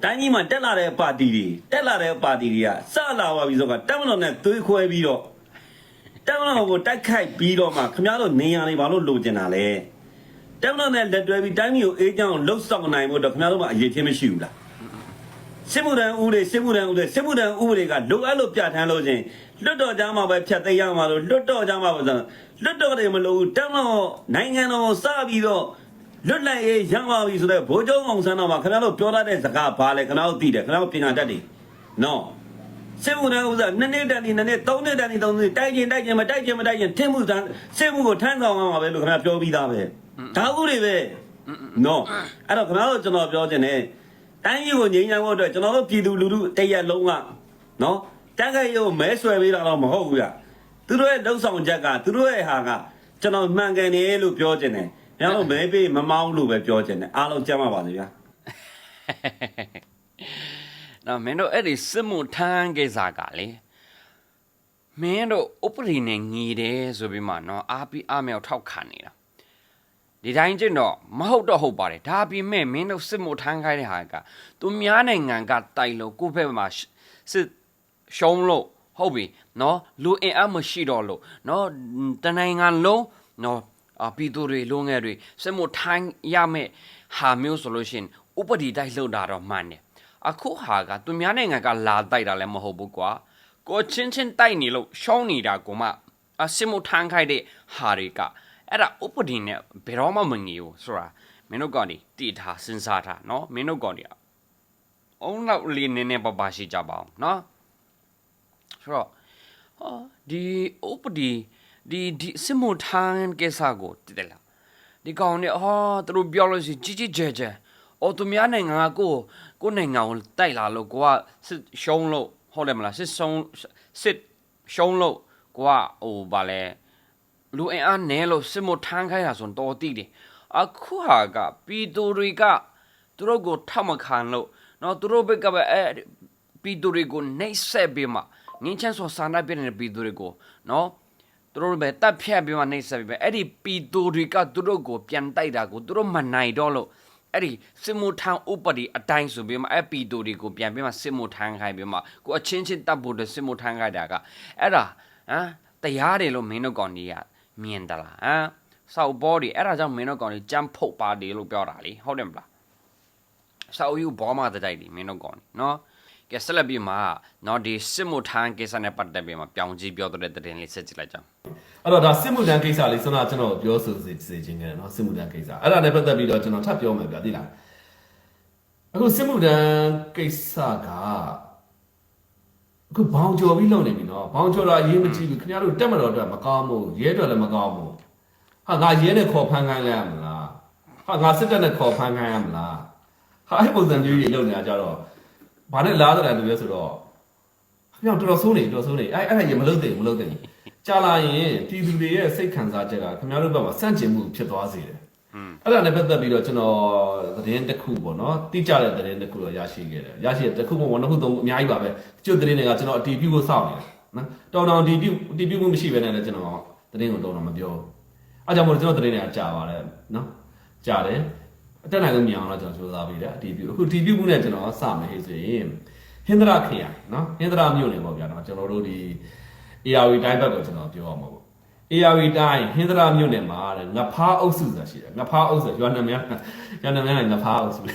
တိုင်းကြီးမှာတက်လာတဲ့ပါတီတွေတက်လာတဲ့ပါတီတွေကစလာပါပြီဆိုတော့တက်မလို့နဲ့သွေးခွဲပြီးတော့တက်မလို့ကိုတိုက်ခိုက်ပြီးတော့မှခင်ဗျားတို့နေရနေဘာလို့လိုချင်တာလဲတက်မလို့နဲ့လက်တွဲပြီးတိုင်းမျိုးအေးချောင်းလှုပ်ဆောင်နိုင်ဖို့တော့ခင်ဗျားတို့ကအရေးချင်းမရှိဘူးလား စစ်မှုထမ်းဥပဒေစစ်မှုထမ်းဥပဒေစစ်မှုထမ်းဥပဒေကလိုအပ်လို့ပြဋ္ဌာန်းလို့ချင်းလွတ်တော်ကြမှာပဲဖြတ်သိမ်းရမှာလို့လွတ်တော်ကြမှာပဲဆိုလွတ်တော်တွေမလို့ဘူးတမ်းတော့နိုင်ငံတော်စပြီးတော့လွတ်လပ်ရေးရပါပြီဆိုတော့ဗိုလ်ချုပ်အောင်ဆန်းတော်မှာခင်ဗျားတို့ပြောတတ်တဲ့စကားဘာလဲခင်ဗျားတို့သိတယ်ခင်ဗျားတို့ပညာတတ်တယ်နော်စစ်မှုထမ်းဥစ္စာနှစ်နှစ်တန်ဒီနှစ်နှစ်သုံးနှစ်တန်ဒီသုံးနှစ်တိုက်ချင်းတိုက်ချင်းမတိုက်ချင်းမတိုက်ချင်းထင်းမှုထမ်းစစ်မှုကိုထမ်းဆောင်ရမှာပဲလို့ခင်ဗျားပြောပြီးသားပဲဒါဥပဒေပဲနော်အဲ့တော့ခင်ဗျားတို့ကျွန်တော်ပြောချင်တယ် တိုင်းကြီးကိုငြိမ်းချမ်းဖို့အတွက်ကျွန်တော်တို့ပြည်သူလူထုတရက်လုံးကနော်တန်းခိုက်ရုံမဲဆွဲပေးတာတော့မဟုတ်ဘူးဗျသူတို့ရဲ့လှုပ်ဆောင်ချက်ကသူတို့ရဲ့ဟာကကျွန်တော်မှန်ကန်တယ်လို့ပြောချင်တယ်ညောင်တို့မဲပေးမမောင်းလို့ပဲပြောချင်တယ်အားလုံးကြမ်းပါပါစေဗျာနော်မင်းတို့အဲ့ဒီစစ်မှုထမ်းကိစ္စကလေမင်းတို့ဥပဒေနဲ့ညီတယ်ဆိုပြီးမှနော်အားပြီးအားမြောက်ထောက်ခံနေတာ ဒီတိုင်းကျင့်တော့မဟုတ်တော့ဟုတ်ပါတယ်ဒါပေမဲ့မင်းတို့စစ်မှုထမ်းခိုင်းတဲ့ဟာကသူများနိုင်ငံကတိုက်လို့ကိုယ့်ဘက်မှာစစ်ရှုံးလို့ဟုတ်ပြီနော်လူအင်အားမရှိတော့လို့နော်တနိုင်ငံလုံးနော်အပီတူတွေလုံးငယ်တွေစစ်မှုထမ်းရမယ်ဟာမျိုးဆိုလို့ရှိရင်ဥပဒေတိုက်လှုပ်တာတော့မှန်တယ်အခုဟာကသူများနိုင်ငံကလာတိုက်တာလည်းမဟုတ်ဘူးကွာကိုချင်းချင်းတိုက်နေလို့ရှောင်းနေတာကိုမှအစစ်မှုထမ်းခိုက်တဲ့ဟာတွေက အဲ့ဒါဥပဒေနဲ့ဘယ်တော့မှမငြီဘူးဆိုတာမင်းတို့ကောင်ဒီတည်ထားစဉ်းစားထားเนาะမင်းတို့ကောင်ဒီအုံလောက်လေးနည်းနည်းပါပါရှိကြပါအောင်เนาะဆိုတော့ဟာဒီဥပဒေဒီဒီစစ်မှုထမ်းကိစ္စကိုတည်တယ်လား ဒီကောင်เนี่ยဟာသူတို့ပြောလို့ရှိရင်ကြီးကြီးကျယ်ကျယ်အော်သူများနိုင်ငံကကိုယ့်ကိုယ့်နိုင်ငံကိုတိုက်လာလို့ကိုကစစ်ရှုံးလို့ဟုတ်တယ်မလားစစ်ရှုံးစစ်ရှုံးလို့ကိုကဟိုဗာလဲ လူအင်အားနဲလို့စစ်မထမ်းခိုင်းတာဆိုရင်တော်တိတယ်အခုဟာကပီတိုတွေကသူတို့ကိုထောက်မခံလို့နော်သူတို့ဘက်ကပဲအဲပီတိုတွေကိုနှိပ်စက်ပြီးမှငင်းချမ်းဆိုဆန္ဒပြနေတဲ့ပီတိုတွေကိုနော်သူတို့ပဲတပ်ဖြတ်ပြီးမှနှိပ်စက်ပြီးပဲအဲ့ဒီပီတိုတွေကသူတို့ကိုပြန်တိုက်တာကိုသူတို့မနိုင်တော့လို့အဲ့ဒီစစ်မှုထမ်းဥပဒေအတိုင်းဆိုပြီးမှအဲ့ပီတိုတွေကိုပြန်ပြီးမှစစ်မှုထမ်းခိုင်းပြီးမှကိုအချင်းချင်းတပ်ဖို့တဲ့စစ်မှုထမ်းခိုင်းတာကအဲ့ဒါဟမ်တရားတယ်လို့မင်းတို့ကောင်ကြီးက မြင်တလားဟမ်စောက်ဘောတွေအဲ့ဒါကြောင့်မင်းတို့ကောင်ကြီးကြမ်းဖုတ်ပါတယ်လို့ပြောတာလေဟုတ်တယ်မလားစောက်ယူဘောမှာတိုက်တယ်မင်းတို့ကောင်ကြီးနော်ကဲဆက်လက်ပြီးမှနော်ဒီစစ်မှုထမ်းကိစ္စနဲ့ပတ်သက်ပြီးမှပြောင်းကြည့်ပြောတဲ့တဲ့တင်လေးဆက်ကြည့်လိုက်ကြအောင်အဲ့တော့ဒါစစ်မှုတန်းကိစ္စလေးဆွမ်းနာကျွန်တော်ပြောဆိုစေစေခြင်းခဲ့တယ်နော်စစ်မှုတန်းကိစ္စအဲ့ဒါနဲ့ပတ်သက်ပြီးတော့ကျွန်တော်ထပ်ပြောမယ်ဗျာသိလားအခုစစ်မှုတန်းကိစ္စက အခုဘောင်ကျော်ပြီးလုံနေပြီနော်ဘောင်ကျော်တာအရေးမကြီးဘူးခင်ဗျားတို့တက်မတော်အတွက်မကောင်းဘူးရဲတော်လည်းမကောင်းဘူးဟာငါရဲနဲ့ခေါ်ဖမ်းခိုင်းလိုက်ရမလားဟာငါစစ်တပ်နဲ့ခေါ်ဖမ်းခိုင်းရမလားဟာအဲ့ပုံစံမျိုးကြီးလုံနေတာကြတော့ဘာနဲ့လားတဲ့လူလဲဆိုတော့။ပြောင်းတော်တော်ဆိုးနေတော်တော်ဆိုးနေအဲ့အဲ့ဒါရေမလုပ်သေးဘူးမလုပ်သေးဘူး။ကြာလာရင်ပြည်သူတွေရဲ့စိတ်ခံစားချက်ကခင်ဗျားတို့ဘက်မှာစန့်ကျင်မှုဖြစ်သွားစေတယ်။ အဲ့ဒါနဲ့ပတ်သက်ပြီးတော့ကျွန်တော်သတင်းတစ်ခုပေါ့နော်တိကျတဲ့သတင်းတစ်ခုတော့ရရှိခဲ့တယ်။ရရှိတဲ့တစ်ခုမှ one တစ်ခုသုံးခုအများကြီးပါပဲ။ကျွတ်သတင်းတွေကကျွန်တော်အတီးပြုတ်ဖို့စောင့်နေတယ်နော်။တော်တော်အတီးပြုတ်အတီးပြုတ်မှုမရှိဘဲနဲ့လည်းကျွန်တော်သတင်းကိုတော်တော်မပြောဘူး။အားကြောင့်မို့ကျွန်တော်သတင်းတွေကကြာပါတယ်နော်။ကြာတယ်။အတက်နိုင်ဆုံးမြင်အောင်တော့ကျွန်တော်စူးစမ်းပေးတယ်အတီးပြုတ်အခုအတီးပြုတ်မှုနဲ့ကျွန်တော်စမယ်ဟေ့ဆိုရင်ဟင်္ဒရာခရိုင်နော်ဟင်္ဒရာမြို့နယ်ပေါ့ဗျာနော်ကျွန်တော်တို့ဒီ ARV တိုင်းဘက်ကိုကျွန်တော်ပြောရမှာပေါ့ ARV တိုင်းဟင်္ဒရာမြို့နယ်မှာတဲ့ငဖားအုပ်စုဆိုတာရှိတယ်ငဖားအုပ်စုရွာနာမည်ရွာနာမည်ကငဖားအုပ်စုလေ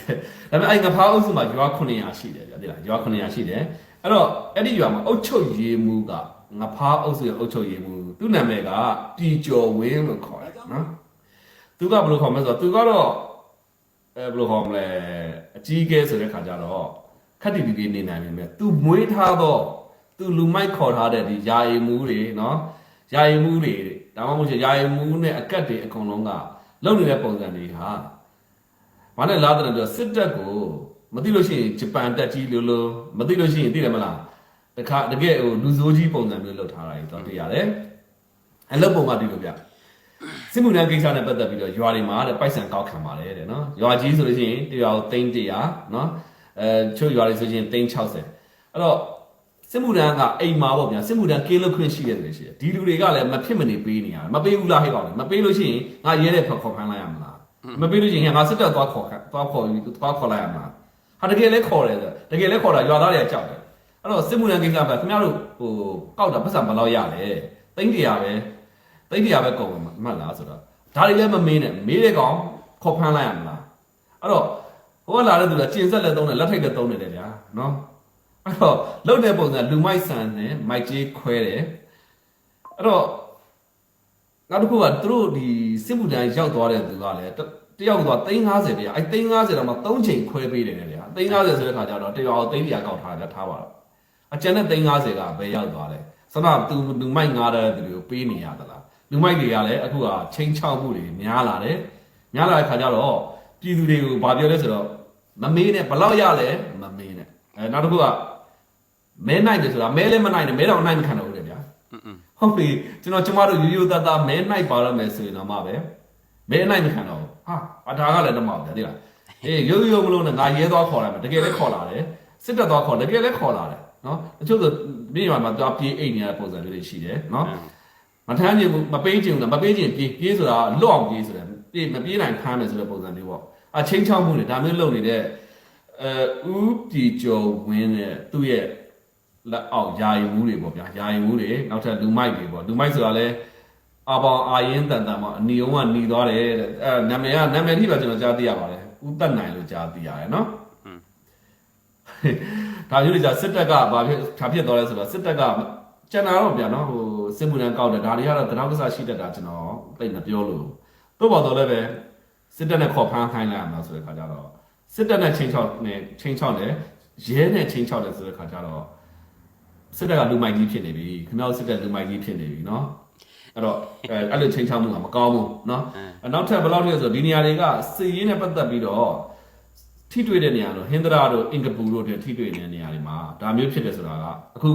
ဒါပေမဲ့အဲ့ငဖားအုပ်စုမှာရွာ900ရှိတယ်ဗျာသိလားရွာ900ရှိတယ်အဲ့တော့အဲ့ဒီရွာမှာအုပ်ချုပ်ရေးမှုကငဖားအုပ်စုရဲ့အုပ်ချုပ်ရေးမှုသူ့နာမည်ကပြည်ကျော်ဝင်းလို့ခေါ်တယ်နော်သူကဘယ်လိုခေါ်မလဲဆိုတော့သူကတော့အဲဘယ်လိုခေါ်မလဲအကြီးအကဲဆိုတဲ့ခါကျတော့ခက်တီတီလေးနေနိုင်ပေမဲ့ तू မွေးထားတော့ तू လူမိုက်ခေါ်ထားတဲ့ဒီယာယီမူးတွေနော် ယာယီမူးတွေဒါမှမဟုတ်ယာယီမူးနဲ့အကတ်တွေအကုန်လုံးကလုံနေတဲ့ပုံစံတွေဟာဘာနဲ့လားတဲ့တော့စစ်တပ်ကိုမသိလို့ရှိရင်ဂျပန်တက်ကြီးလို့လို့မသိလို့ရှိရင်သိတယ်မလားတခါတကယ်ဟိုလူဆိုးကြီးပုံစံမျိုးလောက်ထားတာကြီးတော့တွေ့ရတယ်အလုပ်ပုံကဒီလိုဗျစစ်မှုထမ်းကိစ္စနဲ့ပတ်သက်ပြီးတော့ရွာတွေမှာတဲ့ပိုက်ဆံကောက်ခံပါတယ်တဲ့နော်ရွာကြီးဆိုလို့ရှိရင်တရွာကို300နော်အဲချို့ရွာတွေဆိုရင်360အဲ့တော့ စစ်မှုထမ်းကအိမ်မှာပေါ့ဗျာစစ်မှုထမ်းကင်းလွတ်ခွင့်ရှိရတယ်လေရှိတယ်ဒီလူတွေကလည်းမဖြစ်မနေပေးနေရတယ်မပေးဘူးလားဟဲ့ကောင်လေမပေးလို့ရှိရင်ငါရဲတဲ့ဖက်ခေါ်ခိုင်းလိုက်ရမလားမပေးလို့ရှိရင်ငါစစ်တပ်သွားခေါ်ခိုင်းသွားခေါ်ပြီးသွားခေါ်လိုက်ရမလားဟာတကယ်လဲခေါ်တယ်ဆိုတကယ်လဲခေါ်တာရွာသားတွေကကြောက်တယ်အဲ့တော့စစ်မှုထမ်းကိစ္စပဲခင်ဗျားတို့ဟိုကောက်တာပတ်စံဘယ်လောက်ရလဲသိန်းတရာပဲသိန်းတရာပဲကုန်မှာမှတ်လားဆိုတော့ဒါတွေလည်းမမင်းနဲ့မေးတဲ့ကောင်ခေါ်ဖမ်းလိုက်ရမလားအဲ့တော့ဟိုကလာတဲ့သူကကျင်ဆက်လက်သုံးတယ်လက်ထိတ်လက်သုံးတယ်လေဗျာနော် အဲ့တော့လုံတဲ့ပုံစံလူမိုက်ဆန်နဲ့မိုက်ကြီးခွဲတယ်အဲ့တော့နောက်တစ်ခုကသူတို့ဒီစစ်မှုတန်းရောက်သွားတဲ့သူကလည်းတတယောက်က350တရားအဲ့350တော့မှ3ချိန်ခွဲပေးတယ်လေဗျာ350ဆိုတဲ့ခါကျတော့တယောက်300ကောက်ထားတယ်ထားပါတော့အကျန်တဲ့350ကဘယ်ရောက်သွားလဲစနသူလူမိုက်ငားတဲ့သူတွေကိုပေးနေရသလားလူမိုက်တွေကလည်းအခုကချင်းချောက်မှုတွေများလာတယ်များလာတဲ့ခါကျတော့ပြည်သူတွေကိုဗာပြောလဲဆိုတော့မမေးနဲ့ဘယ်လောက်ရလဲမမေးနဲ့အဲနောက်တစ်ခုက မဲနိုင်တယ်ဆိုတာမဲလည်းမနိုင်နဲ့မဲတော့နိုင်မခံတော့ဘူးလေဗျာဟုတ်ပြီကျွန်တော်ကျမတို့ရိုးရိုးသားသားမဲနိုင်ပါတော့မယ်ဆိုရင်တော့မှပဲမဲနိုင်မခံတော့ဘူးဟာအထာကလည်းတော့မဟုတ်ဗျာသိလားအေးရိုးရိုးမလို့နဲ့ငါရဲသွားခေါ်လိုက်မယ်တကယ်လည်းခေါ်လာတယ်စစ်တပ်သွားခေါ်တကယ်လည်းခေါ်လာတယ်နော်တချို့ဆိုပြည်ရွာမှာသွားပြေးအိတ်နေတဲ့ပုံစံလေးတွေရှိတယ်နော်မထမ်းချင်ဘူးမပေးချင်ဘူးလားမပေးချင်ပြေးပြေးဆိုတာလွတ်အောင်ပြေးဆိုတယ်ပြေးမပြေးနိုင်ခမ်းမယ်ဆိုတဲ့ပုံစံမျိုးပေါ့အချင်းချောင်းမှုတွေဒါမျိုးလုပ်နေတဲ့အဲဥပြည်ကျော်ဝင်းတဲ့သူ့ရဲ့ လက်အောက်ယာယီမှုတွေပေါ့ဗျာယာယီမှုတွေနောက်ထပ်လူမိုက်တွေပေါ့လူမိုက်ဆိုတာလဲအပေါင်အာရင်တန်တန်မှာအနီအောင်ကနေသွားတယ်တဲ့အဲနာမည်ကနာမည်ထိပါကျွန်တော်ကြားသိရပါတယ်ဥသက်နိုင်လို့ကြားသိရတယ်နော်ဒါမျိုးတွေじゃစစ်တပ်ကဘာဖြစ်ဘာဖြစ်သွားလဲဆိုတော့စစ်တပ်ကကျန်တာတော့ဗျာနော်ဟိုစစ်မှုထမ်းကောက်တယ်ဒါတွေကတော့တနောက်တဆရှိတတ်တာကျွန်တော်သိမပြောလို့တို့ပေါ်တော့လည်းပဲစစ်တပ်နဲ့ခေါ်ဖမ်းခိုင်းလိုက်ရမှာဆိုတဲ့ခါကျတော့စစ်တပ်နဲ့ချင်းချောက်နဲ့ချင်းချောက်နဲ့ရဲနဲ့ချင်းချောက်တယ်ဆိုတဲ့ခါကျတော့ စစ်တပ်ကလူမိုက်ကြီးဖြစ်နေပြီခင်ဗျားတို့စစ်တပ်လူမိုက်ကြီးဖြစ်နေပြီเนาะအဲ့တော့အဲအဲ့လိုချိန်ချောင်းမှုကမကောင်းဘူးเนาะအနောက်ထပ်ဘယ်လောက်လဲဆိုတော့ဒီနေရာတွေကစစ်ရေးနဲ့ပတ်သက်ပြီးတော့ထိတွေ့တဲ့နေရာတော့ဟင်္ဒရာတို့အင်္ဂပူတို့တွေထိတွေ့နေတဲ့နေရာတွေမှာဒါမျိုးဖြစ်တယ်ဆိုတာကအခု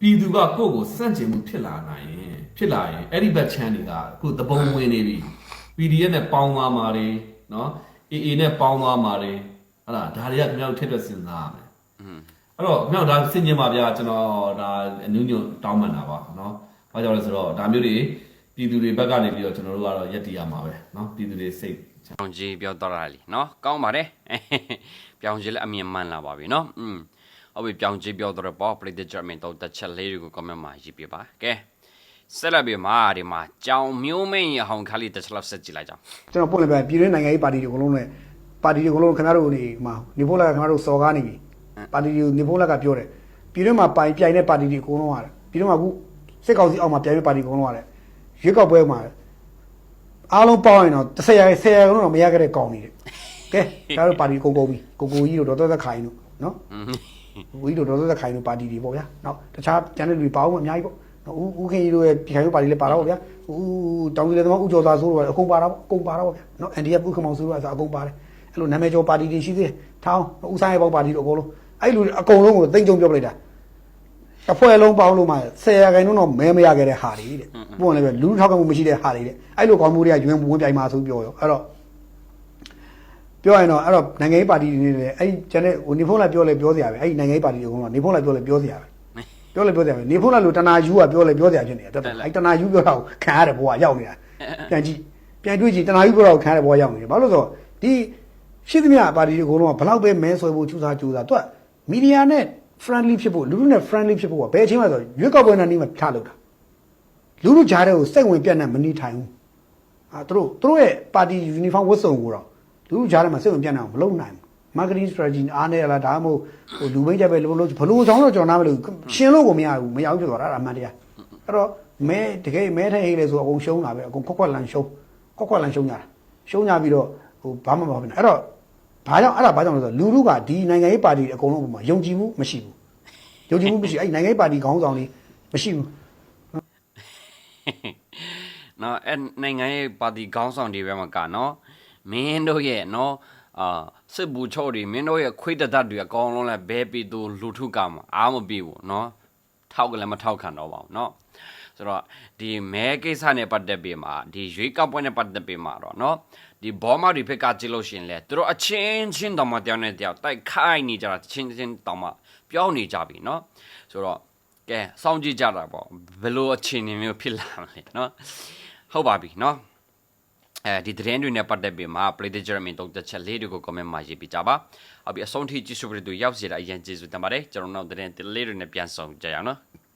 ပြည်သူကကိုယ့်ကိုစန့်ကျင်မှုဖြစ်လာနိုင်ရင်ဖြစ်လာရင်အဲ့ဒီဘက်ချမ်းတွေကအခုသဘုံဝင်နေပြီ PDF နဲ့ပေါင်းသွားမှာတွေเนาะ AA နဲ့ပေါင်းသွားမှာတွေဟုတ်လားဒါတွေကခင်ဗျားတို့ထည့်သွက်စဉ်းစားရမယ် အဲ့တော့မြောက်ဒါစင်ကျင်ပါဗျာကျွန်တော်ဒါအနုညွတ်တောင်းပန်တာပါเนาะ။ဘာကြောင့်လဲဆိုတော့ဒါမျိုးတွေပြည်သူတွေဘက်ကနေပြီးတော့ကျွန်တော်တို့ကတော့ရက်တည်ရမှာပဲเนาะပြည်သူတွေစိတ် ပြောင်းကြီးပြောတော့တာလीเนาะကောင်းပါတယ်ပြောင်းကြီးလည်းအမြင်မှန်လာပါပြီเนาะอืมဟုတ်ပြီပြောင်းကြီးပြောတော့ပေါ့ပရိသတ်ကြမင်းတော့တစ်ချက်လေးတွေကို comment မှာရေးပြပါကဲဆက်လက်ပြီးမှာဒီမှာကြောင်မျိုးမင်းရဟောင်းခါလေးတစ်ချက်လောက်ဆက်ကြည့်လိုက်ကြအောင် ကျွန်တော်ပွင့်လိုက်ပြပြည်တွင်းနိုင်ငံရေးပါတီတွေအကုန်လုံးနဲ့ပါတီတွေအကုန်လုံးခင်ဗျားတို့နေမှာနေဖို့လက်ကခင်ဗျားတို့စော်ကားနေပြီ ပါတီတွေနေဖို့လက်ကပြောတယ်ပြည်တွင်းမှာပိုင်ပြိုင်တဲ့ပါတီတွေအကုန်လုံးရတယ်ပြည်တွင်းမှာအခုစစ်ကောင်စီအောက်မှာပြိုင်တဲ့ပါတီအကုန်လုံးရတယ်ရွေးကောက်ပွဲမှာအားလုံးပေါင်းရင်တော့10ရာ10ရာလုံးတော့မရခဲ့တဲ့ကောင်းနေတယ်ကဲဒါတို့ပါတီကုန်ကုန်ပြီကိုကိုကြီးတို့ဒေါ်သက်သက်ခိုင်တို့နော်ဝီတို့ဒေါ်သက်ခိုင်တို့ပါတီတွေပေါ့ဗျာနောက်တခြားကျန်တဲ့လူတွေပါအောင်အများကြီးပေါ့နော်ဦးဦးခင်ကြီးတို့ရဲ့ပြည်ခိုင်တို့ပါတီလည်းပါတော့ဗျာဦးတောင်ကြီးလည်းသမားဦးကျော်သာဆိုးတို့ကအကုန်ပါတော့အကုန်ပါတော့ဗျာနော် NDF ဦးခမောင်ဆိုးတို့ကအစအကုန်ပါတယ်အဲ့လိုနာမည်ကျော်ပါတီတွေရှိသေးတယ်ထောင်းဦးဆိုင်ရဲ့ပေါ့ပါတီတို့အကုန်လုံး အဲ့လူအကုန်လုံးကိုသိမ့်ကြုံပြောပလိုက်တာတစ်ဖွဲ့လုံးပေါင်းလို့မှ10ရာခိုင်နှုန်းတော့မဲမရခဲ့တဲ့ဟာတွေတဲ့ပုံလည်းပဲလူထောက်ကမှုမရှိတဲ့ဟာတွေတဲ့အဲ့လိုကောင်းမှုတွေကရွင်ဝင်ပြိုင်မှာဆိုပြောရောအဲ့တော့ပြောရရင်တော့အဲ့တော့နိုင်ငံရေးပါတီတွေနေတယ်အဲ့ဒီကျန်တဲ့ဟိုနေဖုန်းလိုက်ပြောလဲပြောစရာပဲအဲ့ဒီနိုင်ငံရေးပါတီတွေကတော့နေဖုန်းလိုက်ပြောလဲပြောစရာပဲပြောလဲပြောစရာပဲနေဖုန်းလိုက်လို့တနာယူကပြောလဲပြောစရာဖြစ်နေတာတက်တယ်အဲ့တနာယူပြောတာကိုခံရတဲ့ဘဝရောက်နေတာပြန်ကြည့်ပြန်တွေးကြည့်တနာယူပြောတာကိုခံရတဲ့ဘဝရောက်နေတယ်ဘာလို့လဲဆိုတော့ဒီရှိသမျှပါတီတွေအကုန်လုံးကဘလောက်ပဲမဲဆွဲဖို့ကြိုးစားကြိုးစားသူက မီဒီယာနဲ့ friendly ဖြစ်ဖို့လူလူနဲ့ friendly ဖြစ်ဖို့ကဘယ်အချိန်မှဆိုရွေးကောက်ပွဲနဲ့နေမှထားလို့တာလူလူကြားတဲ့ကိုစိတ်ဝင်ပြတ်နေမနေထိုင်ဘူးအာသူတို့သူတို့ရဲ့ပါတီယူနီဖောင်းဝတ်စုံကိုတော့လူလူကြားထဲမှာစိတ်ဝင်ပြတ်နေအောင်မလုပ်နိုင်ဘူး marketing strategy အားနဲ့လားဒါမှမဟုတ်ဟိုလူမိတ်ချက်ပဲလို့လို့ဘလို့ဆောင်တော့ကျွန်တော်နားမလို့ရှင်းလို့ကိုမရဘူးမရဘူးဖြစ်သွားတာအဲ့ဒါအမှန်တရားအဲ့တော့မဲတကယ်မဲထဲဟိလေဆိုအကုန်ရှုံးတာပဲအကုန်ခွက်ခွက်လန်ရှုံးခွက်ခွက်လန်ရှုံးကြတာရှုံးကြပြီးတော့ဟိုဘာမှမဟုတ်ဘူးအဲ့တော့ ဘာကြောင့်အဲ့ဒါဘာကြောင့်လဲဆိုတော့လူလူကဒီနိုင်ငံရေးပါတီတွေအကုန်လုံးပုံမှာယုံကြည်မှုမရှိဘူးယုံကြည်မှုမရှိအဲ့နိုင်ငံရေးပါတီခေါင်းဆောင်တွေမရှိဘူးနော်အဲနိုင်ငံရေးပါတီခေါင်းဆောင်တွေပဲမကနော်မင်းတို့ရဲ့နော်အာစစ်ဘူးချုပ်တွေမင်းတို့ရဲ့ခွေးတသက်တွေအကောင်လုံးလဲဘဲပြီးသူလူထုကမှာအားမပြီးဘူးနော်ထောက်ကလည်းမထောက်ခံတော့ပါဘူးနော်ဆိုတော့ဒီမဲကိစ္စနဲ့ပတ်သက်ပြီးမှာဒီရွေးကောက်ပွဲနဲ့ပတ်သက်ပြီးမှာတော့နော် ဒီဘောမတွေဖက်ကကြည့်လို့ရှရင်လဲသူတို့အချင်းချင်းတောင်မှတယောက်နဲ့တယောက်တိုက်ခိုက်နေကြတာချင်းချင်းတောင်မှပြောင်းနေကြပြီနော်ဆိုတော့ကဲစောင့်ကြည့်ကြတာပေါ့ဘယ်လိုအခြေအနေမျိုးဖြစ်လာမလဲနော်ဟုတ်ပါပြီနော်အဲဒီသတင်းတွေနဲ့ပတ်သက်ပြီးမှာ play the jeremy တုံးတက်ချက်လေးတွေကို comment မှာရေးပြကြပါ။ဟုတ်ပြီအဆုံးထိကြည့်ရှုပြီးတော့ရောက်စီတာအရင်ကျေးဇူးတင်ပါတယ်။ကျွန်တော်နောက်သတင်းလေးတွေနဲ့ပြန်ဆောင်ကြရအောင်နော်။ Okay bye bye